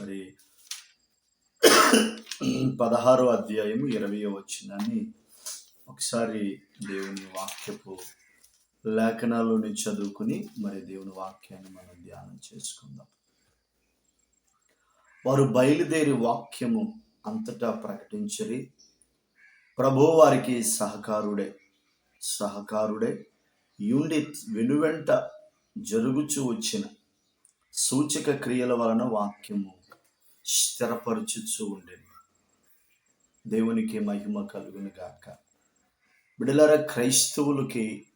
మరి పదహారో అధ్యాయము ఇరవయో వచ్చిందని ఒకసారి దేవుని వాక్యపు లేఖనాలని చదువుకుని మరి దేవుని వాక్యాన్ని మనం ధ్యానం చేసుకుందాం. వారు బయలుదేరి వాక్యము అంతటా ప్రకటించరి. ప్రభు వారికి సహకారుడే సహకారుడే. యూనిట్ వెనువెంట జరుగుచూ వచ్చిన సూచక క్రియల వలన వాక్యము స్థిరపరచుచూ ఉండేది దేవునికి మహిమ కలుగును గాక. బిడలర క్రైస్తవులకి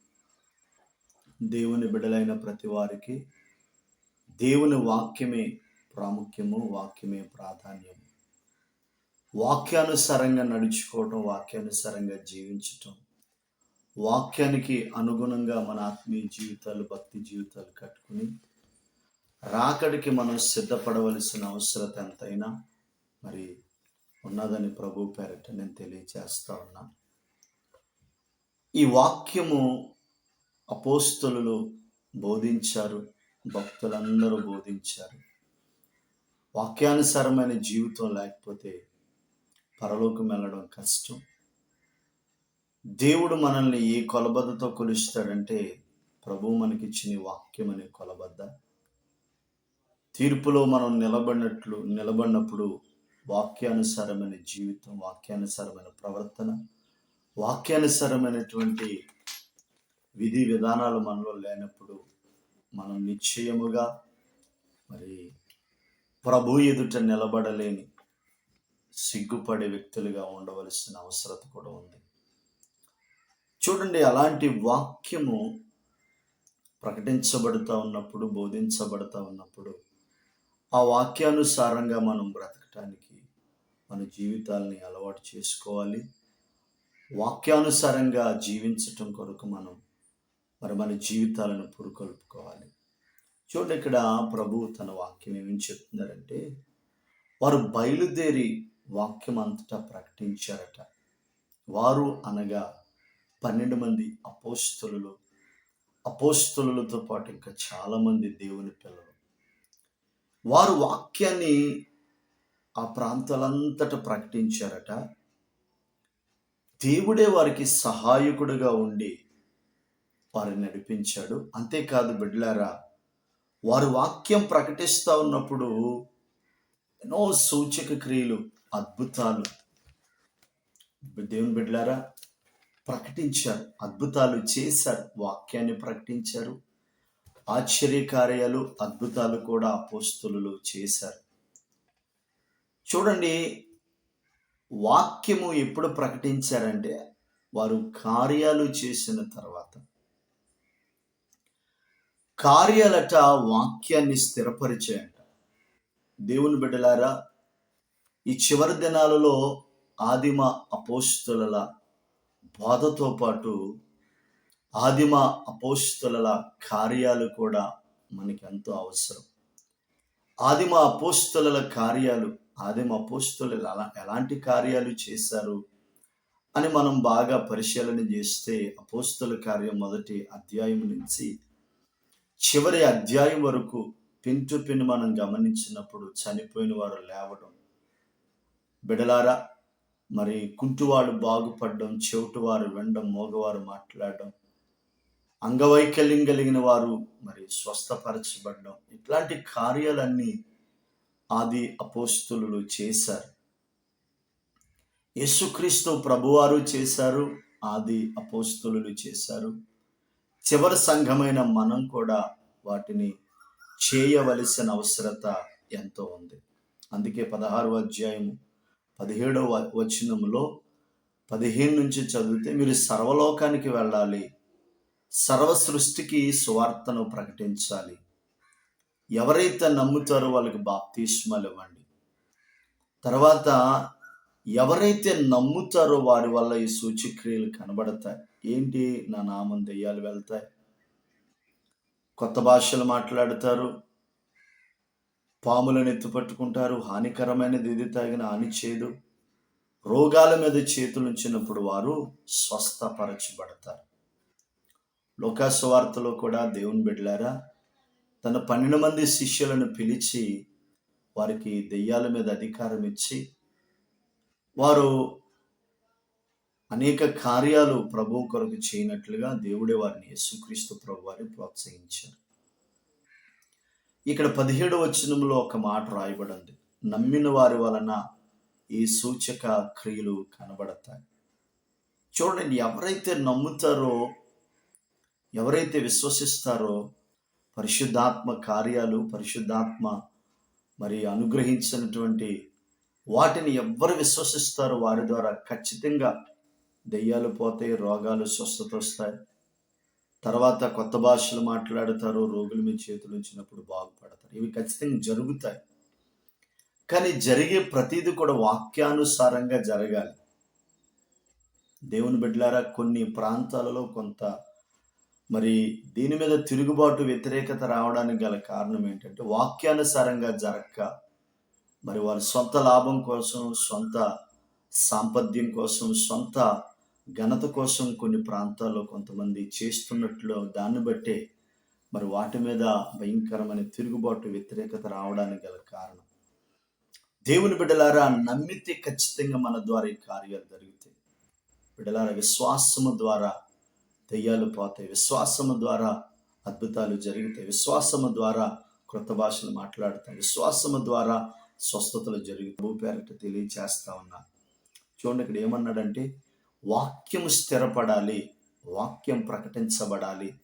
దేవుని బిడలైన ప్రతి వారికి దేవుని వాక్యమే ప్రాముఖ్యము వాక్యమే ప్రాధాన్యము. వాక్యానుసారంగా నడుచుకోవటం వాక్యానుసారంగా జీవించటం వాక్యానికి అనుగుణంగా మన ఆత్మీయ జీవితాలు భక్తి జీవితాలు కట్టుకుని రాకడికి మనం సిద్ధపడవలసిన అవసరత ఎంతైనా మరి ఉన్నదని ప్రభు పేరట నేను తెలియచేస్తా ఉన్నా. ఈ వాక్యము అపోస్తులు బోధించారు భక్తులందరూ బోధించారు. వాక్యానుసారమైన జీవితం లేకపోతే పరలోకం వెళ్ళడం కష్టం. దేవుడు మనల్ని ఏ కొలబద్దతో కొలుస్తాడంటే ప్రభు మనకిచ్చిన వాక్యం అనే కొలబద్ద. తీర్పులో మనం నిలబడినట్లు నిలబడినప్పుడు వాక్యానుసారమైన జీవితం వాక్యానుసారమైన ప్రవర్తన వాక్యానుసారమైనటువంటి విధి విధానాలు మనలో లేనప్పుడు మనం నిశ్చయముగా మరి ప్రభు ఎదుట నిలబడలేని సిగ్గుపడే వ్యక్తులుగా ఉండవలసిన అవసరత కూడా ఉంది. చూడండి అలాంటి వాక్యము ప్రకటించబడుతూ ఉన్నప్పుడు బోధించబడుతూ ఉన్నప్పుడు ఆ వాక్యానుసారంగా మనం బ్రతకటానికి మన జీవితాలని అలవాటు చేసుకోవాలి. వాక్యానుసారంగా జీవించటం కొరకు మనం మరి మన జీవితాలను పురుకొల్పుకోవాలి. చూడండి ఇక్కడ ప్రభు తన వాక్యం ఏమని చెప్తున్నారంటే వారు బయలుదేరి వాక్యం అంతటా ప్రకటించారట. వారు అనగా పన్నెండు మంది అపోస్తులు. అపోస్తులతో పాటు ఇంకా చాలామంది దేవుని పిల్లలు. వారు వాక్యాన్ని ఆ ప్రాంతాలంతట ప్రకటించారట. దేవుడే వారికి సహాయకుడుగా ఉండి వారిని నడిపించాడు. అంతేకాదు బిడ్లారా వారు వాక్యం ప్రకటిస్తూ ఉన్నప్పుడు ఎన్నో సూచక క్రియలు అద్భుతాలు దేవుని బిడ్డలారా ప్రకటించారు అద్భుతాలు చేశారు వాక్యాన్ని ప్రకటించారు. ఆశ్చర్యకార్యాలు అద్భుతాలు కూడా అపోస్తులు చేశారు. చూడండి వాక్యము ఎప్పుడు ప్రకటించారంటే వారు కార్యాలు చేసిన తర్వాత. కార్యాలట వాక్యాన్ని స్థిరపరిచాయంట. దేవుని బిడ్డలారా ఈ చివరి దినాలలో ఆదిమ అపోస్తుల బాధతో పాటు ఆదిమ అపోస్తుల కార్యాలు కూడా మనకి ఎంతో అవసరం. ఆదిమ అపోస్తుల కార్యాలు ఆదిమ అపోస్తులు ఎలా ఎలాంటి కార్యాలు చేశారు అని మనం బాగా పరిశీలన చేస్తే అపోస్తుల కార్యం మొదటి అధ్యాయం నుంచి చివరి అధ్యాయం వరకు పిన్ టు పిన్ మనం గమనించినప్పుడు చనిపోయిన వారు లేవడం బిడలారా మరి కుంటువాడు బాగుపడడం చెవిటివారు వినడం మోగవారు మాట్లాడడం అంగవైకల్యం కలిగిన వారు మరి స్వస్థపరచబడడం. ఇట్లాంటి కార్యాలన్నీ ఆది అపోస్తులు చేశారు. యేసుక్రీస్తు ప్రభువారు చేశారు ఆది అపోస్తులు చేశారు. చివరి సంఘమైన మనం కూడా వాటిని చేయవలసిన అవసరత ఎంతో ఉంది. అందుకే పదహారు అధ్యాయము పదిహేడవ వచనంలో పదిహేను నుంచి చదివితే మీరు సర్వలోకానికి వెళ్ళాలి సర్వ సృష్టికి సువార్తను ప్రకటించాలి. ఎవరైతే నమ్ముతారో వాళ్ళకి బాప్తిష్మాలు ఇవ్వండి. తర్వాత ఎవరైతే నమ్ముతారో వారి వల్ల ఈ సూచిక్రియలు కనబడతాయి. ఏంటి? నా నామం దెయ్యాలు వెళ్తాయి. కొత్త భాషలు మాట్లాడతారు. పాములను ఎత్తుపట్టుకుంటారు. హానికరమైనది ఇది తాగిన హాని చేయదు రోగాల మీద చేతులుంచినప్పుడు వారు స్వస్థపరచబడతారు. లోకాసు వార్తలో కూడా దేవుని బిడ్డలారా తన పన్నెండు మంది శిష్యులను పిలిచి వారికి దెయ్యాల మీద అధికారం ఇచ్చి వారు అనేక కార్యాలు ప్రభు కొరకు చేయనట్లుగా దేవుడే వారిని యేసుక్రీస్తు ప్రభు వారిని ప్రోత్సహించారు. ఇక్కడ పదిహేడు వచనంలో ఒక మాట రాయబడింది. నమ్మిన వారి వలన ఈ సూచక క్రియలు కనబడతాయి. చూడండి ఎవరైతే నమ్ముతారో ఎవరైతే విశ్వసిస్తారో పరిశుద్ధాత్మ కార్యాలు పరిశుద్ధాత్మ మరి అనుగ్రహించినటువంటి వాటిని ఎవరు విశ్వసిస్తారో వారి ద్వారా ఖచ్చితంగా దెయ్యాలు పోతాయి రోగాలు స్వస్థత వస్తాయి. తర్వాత కొత్త భాషలు మాట్లాడతారు రోగుల మీద చేతులు ఉంచినప్పుడు బాగుపడతారు. ఇవి ఖచ్చితంగా జరుగుతాయి. కానీ జరిగే ప్రతిదీ కూడా వాక్యానుసారంగా జరగాలి. దేవుని బిడ్డలారా కొన్ని ప్రాంతాలలో కొంత మరి దీని మీద తిరుగుబాటు వ్యతిరేకత రావడానికి గల కారణం ఏంటంటే వాక్యానుసారంగా జరగక మరి వారి సొంత లాభం కోసం సొంత సాంపద్యం కోసం సొంత ఘనత కోసం కొన్ని ప్రాంతాల్లో కొంతమంది చేస్తున్నట్లు దాన్ని బట్టే మరి వాటి మీద భయంకరమైన తిరుగుబాటు వ్యతిరేకత రావడానికి గల కారణం. దేవుని బిడ్డలారా నమ్మితే ఖచ్చితంగా మన ద్వారా ఈ కార్యాలు జరుగుతాయి. బిడ్డలారా విశ్వాసము ద్వారా దెయ్యాలు పోతాయి. విశ్వాసము ద్వారా అద్భుతాలు జరుగుతాయి. విశ్వాసము ద్వారా కృత భాషలు మాట్లాడతాయి. విశ్వాసము ద్వారా స్వస్థతలు జరుగుతాయి. భూపేరట తెలియచేస్తా ఉన్నా. చూడండి ఇక్కడ ఏమన్నాడంటే వాక్యం స్థిరపడాలి వాక్యం ప్రకటించబడాలి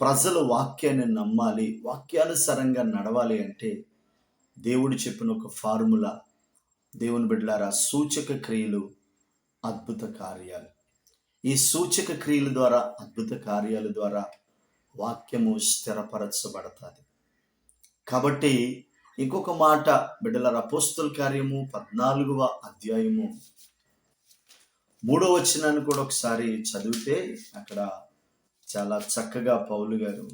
ప్రజలు వాక్యాన్ని నమ్మాలి వాక్యానుసారంగా నడవాలి అంటే దేవుడు చెప్పిన ఒక ఫార్ములా. దేవుని బిడ్డలారా సూచక క్రియలు అద్భుత కార్యాలు. ఈ సూచక క్రియల ద్వారా అద్భుత కార్యాల ద్వారా వాక్యము స్థిరపరచబడతాది. కాబట్టి ఇంకొక మాట బిడ్డల రపోస్తుల కార్యము పద్నాలుగవ అధ్యాయము మూడో వచ్చినాన్ని కూడా ఒకసారి చదివితే అక్కడ చాలా చక్కగా పౌలు గారు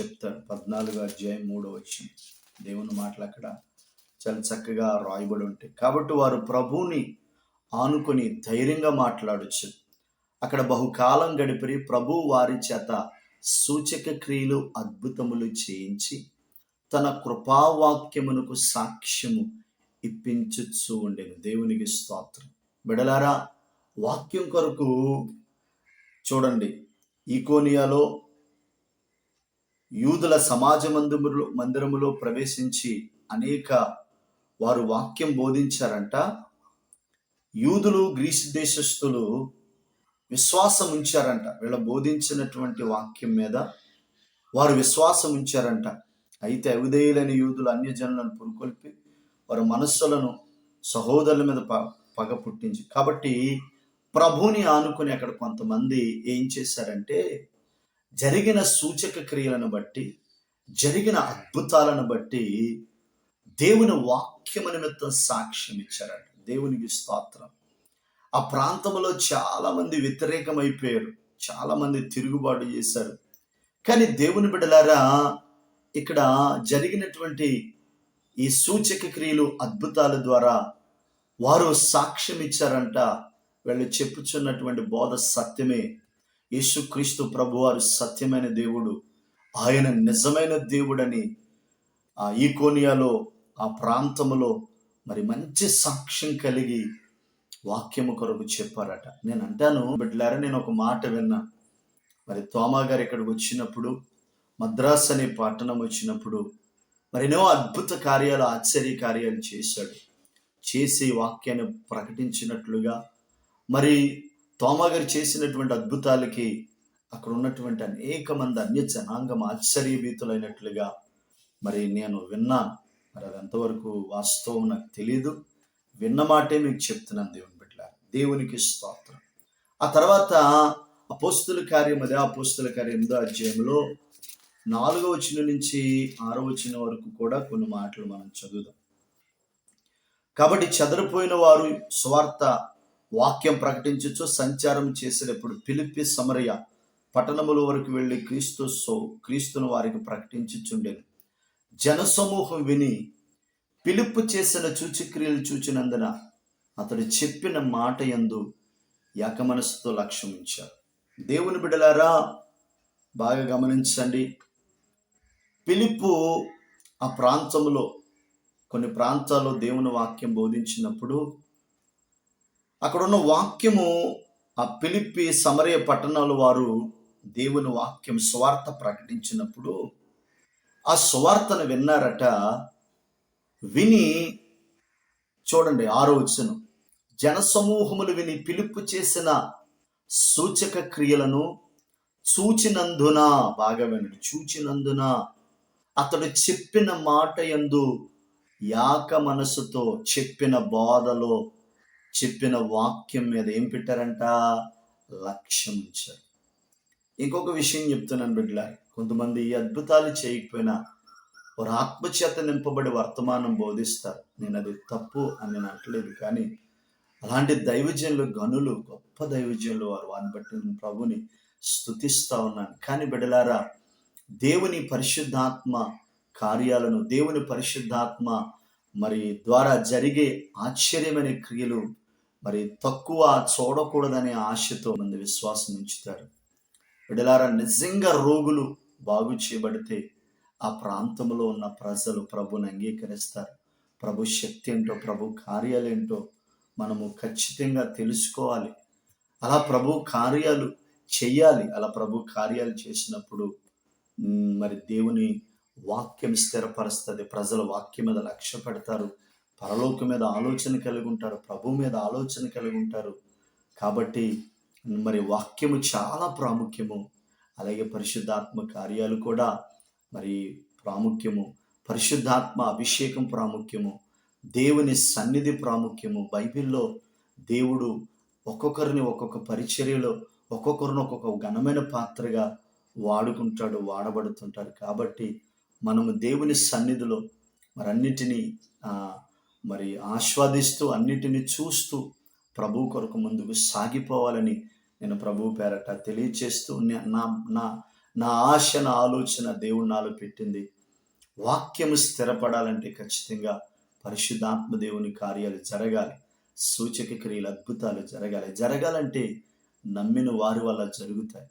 చెప్తారు. పద్నాలుగో అధ్యాయం మూడో వచ్చిన దేవుని మాటలు అక్కడ చాలా చక్కగా రాయబడి ఉంటాయి. కాబట్టి వారు ప్రభువుని ఆనుకొని ధైర్యంగా మాట్లాడచ్చు. అక్కడ బహుకాలం గడిపి ప్రభు వారి చేత సూచక క్రియలు అద్భుతములు చేయించి తన కృపావాక్యమునకు సాక్ష్యము ఇప్పించుచు ఉండేది దేవునికి స్తోత్రం. బిడలారా వాక్యం కొరకు చూడండి. ఈకోనియాలో యూదుల సమాజ మందిరములో మందిరములో ప్రవేశించి అనేక వారు వాక్యం బోధించారంట. యూదులు గ్రీసు దేశస్థులు విశ్వాసం ఉంచారంట. వీళ్ళ బోధించినటువంటి వాక్యం మీద వారు విశ్వాసం ఉంచారంట. అయితే అవిధేయులైన యూదులు అన్యజనులను పురుకొల్పి వారి మనస్సులను సహోదరుల మీద ప పగ పుట్టించి కాబట్టి ప్రభుని ఆనుకుని అక్కడ కొంతమంది ఏం చేశారంటే జరిగిన సూచక క్రియలను బట్టి జరిగిన అద్భుతాలను బట్టి దేవుని వాక్యము నిమిత్తం సాక్ష్యం ఇచ్చారంట దేవునికి స్తోత్రం. ఆ ప్రాంతంలో చాలామంది వ్యతిరేకమైపోయారు. చాలామంది తిరుగుబాటు చేశారు. కానీ దేవుని బిడ్డలారా ఇక్కడ జరిగినటువంటి ఈ సూచక క్రియలు అద్భుతాల ద్వారా వారు సాక్ష్యం ఇచ్చారంట. వీళ్ళు చెప్పుచున్నటువంటి బోధ సత్యమే. యేసుక్రీస్తు ప్రభువారు సత్యమైన దేవుడు. ఆయన నిజమైన దేవుడని ఆ ఈకోనియాలో ఆ ప్రాంతంలో మరి మంచి సాక్ష్యం కలిగి వాక్యము కొరకు చెప్పారట. నేను అంటాను బిడ్డలారా నేను ఒక మాట విన్నా. మరి తోమా గారు ఇక్కడికి వచ్చినప్పుడు మద్రాస్ అనే పట్టణం వచ్చినప్పుడు మరి ఎన్నో అద్భుత కార్యాలు ఆశ్చర్య కార్యాలు చేశాడు. చేసి వాక్యాన్ని ప్రకటించినట్లుగా మరి తోమాగారు చేసినటువంటి అద్భుతాలకి అక్కడ ఉన్నటువంటి అనేక మంది అన్య జనాంగం ఆశ్చర్యభీతులైనట్లుగా మరి నేను విన్నాను మరి అది ఎంతవరకు వాస్తవం నాకు తెలియదు విన్న మాటే మీకు చెప్తున్నాను దేవుని దేవునికి స్తోత్రం. ఆ తర్వాత అపోస్తుల కార్యం అదే అపోస్తుల కార్యం ఎనిమిదో అధ్యాయంలో నాలుగో వచ్చిన నుంచి ఆరో వచ్చిన వరకు కూడా కొన్ని మాటలు మనం చదువుదాం. కాబట్టి చెదరిపోయిన వారు స్వార్థ వాక్యం ప్రకటించచ్చు సంచారం చేసేటప్పుడు పిలిపి సమరయ పట్టణముల వరకు వెళ్ళి క్రీస్తు సో క్రీస్తును వారికి ప్రకటించుచుండేది జనసమూహం విని పిలుపు చేసిన చూచిక్రియలు చూచినందున అతడు చెప్పిన మాట యందు ఏకమనసుతో లక్ష్యం ఉంచారు దేవుని బిడలారా బాగా గమనించండి. పిలుపు ఆ ప్రాంతంలో కొన్ని ప్రాంతాల్లో దేవుని వాక్యం బోధించినప్పుడు అక్కడున్న వాక్యము ఆ పిలిపి సమరయ పట్టణాల వారు దేవుని వాక్యం స్వార్థ ప్రకటించినప్పుడు ఆ స్వార్థను విన్నారట. విని చూడండి ఆరో వచ్చును జనసమూహములు విని పిలుపు చేసిన సూచక క్రియలను చూచినందున బాగా వినండి చూచినందున అతడు చెప్పిన మాట యందు యాక మనసుతో చెప్పిన బోధలో చెప్పిన వాక్యం మీద ఏం పెట్టారంట? లక్ష్యం ఉంచారు ఇంకొక విషయం చెప్తున్నాను బిడ్డ కొంతమంది ఈ అద్భుతాలు చేయకపోయినా వారు ఆత్మచేత నింపబడి వర్తమానం బోధిస్తారు. నేను అది తప్పు అని నేను అంటలేదు కానీ అలాంటి దైవజనులు గనులు గొప్ప దైవజనులు వారు. వారిని బట్టి ప్రభుని స్థుతిస్తా ఉన్నాను. కానీ బిడలారా దేవుని పరిశుద్ధాత్మ కార్యాలను దేవుని పరిశుద్ధాత్మ మరి ద్వారా జరిగే ఆశ్చర్యమైన క్రియలు మరి తక్కువ చూడకూడదనే ఆశతో మంది విశ్వాసం ఉంచుతారు. బిడలారా నిజంగా రోగులు బాగు చేయబడితే ఆ ప్రాంతంలో ఉన్న ప్రజలు ప్రభుని అంగీకరిస్తారు. ప్రభు శక్తి ఏంటో ప్రభు కార్యాలేంటో మనము ఖచ్చితంగా తెలుసుకోవాలి. అలా ప్రభు కార్యాలు చెయ్యాలి అలా ప్రభు కార్యాలు చేసినప్పుడు మరి దేవుని వాక్యం స్థిరపరుస్తుంది. ప్రజల వాక్యం మీద లక్ష్య పెడతారు. పరలోకం మీద ఆలోచన కలిగి ఉంటారు. ప్రభు మీద ఆలోచన కలిగి ఉంటారు. కాబట్టి మరి వాక్యము చాలా ప్రాముఖ్యము. అలాగే పరిశుద్ధాత్మ కార్యాలు కూడా మరి ప్రాముఖ్యము. పరిశుద్ధాత్మ అభిషేకం ప్రాముఖ్యము. దేవుని సన్నిధి ప్రాముఖ్యము. బైబిల్లో దేవుడు ఒక్కొక్కరిని ఒక్కొక్క పరిచర్యలో ఒక్కొక్కరిని ఒక్కొక్క ఘనమైన పాత్రగా వాడుకుంటాడు వాడబడుతుంటారు కాబట్టి మనము దేవుని సన్నిధిలో మరన్నిటినీ మరి ఆస్వాదిస్తూ అన్నిటినీ చూస్తూ ప్రభు కొరకు ముందుకు సాగిపోవాలని నేను ప్రభు పేరట తెలియచేస్తూ నే- నా నా నా ఆశ నా ఆలోచన దేవుడు నాలో పెట్టింది. వాక్యము స్థిరపడాలంటే ఖచ్చితంగా పరిశుద్ధాత్మ దేవుని కార్యాలు జరగాలి. సూచక క్రియలు అద్భుతాలు జరగాలి. జరగాలంటే నమ్మిన వారి వల్ల జరుగుతాయి.